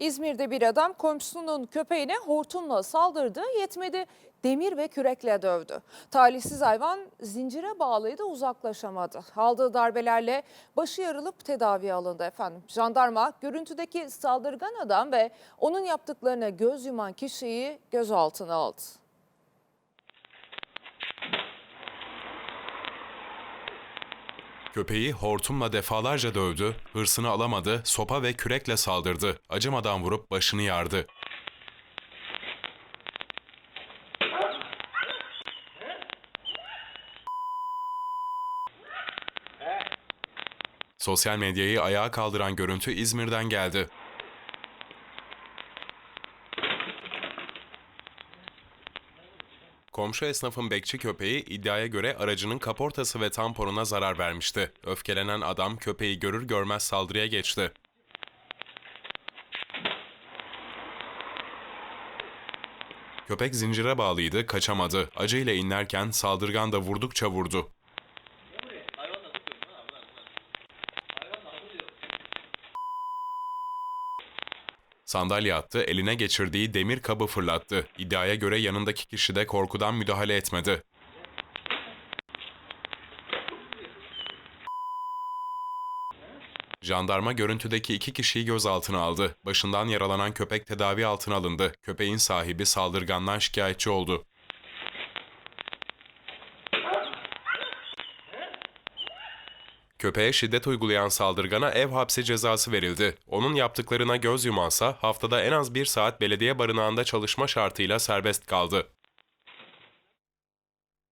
İzmir'de bir adam komşusunun köpeğine hortumla saldırdı, yetmedi demir ve kürekle dövdü. Talihsiz hayvan zincire bağlıydı uzaklaşamadı. Aldığı darbelerle başı yarılıp tedaviye alındı efendim. Jandarma görüntüdeki saldırgan adam ve onun yaptıklarına göz yuman kişiyi gözaltına aldı. Köpeği hortumla defalarca dövdü, hırsını alamadı, sopa ve kürekle saldırdı. Acımadan vurup başını yardı. Sosyal medyayı ayağa kaldıran görüntü İzmir'den geldi. Komşu esnafın bekçi köpeği iddiaya göre aracının kaportası ve tamponuna zarar vermişti. Öfkelenen adam köpeği görür görmez saldırıya geçti. Köpek zincire bağlıydı, kaçamadı. Acıyla inlerken saldırgan da vurdukça vurdu. Sandalye attı, eline geçirdiği demir kabı fırlattı. İddiaya göre yanındaki kişi de korkudan müdahale etmedi. Jandarma görüntüdeki iki kişiyi gözaltına aldı. Başından yaralanan köpek tedavi altına alındı. Köpeğin sahibi saldırgandan şikayetçi oldu. Köpeğe şiddet uygulayan saldırgana ev hapsi cezası verildi. Onun yaptıklarına göz yumansa haftada en az bir saat belediye barınağında çalışma şartıyla serbest kaldı.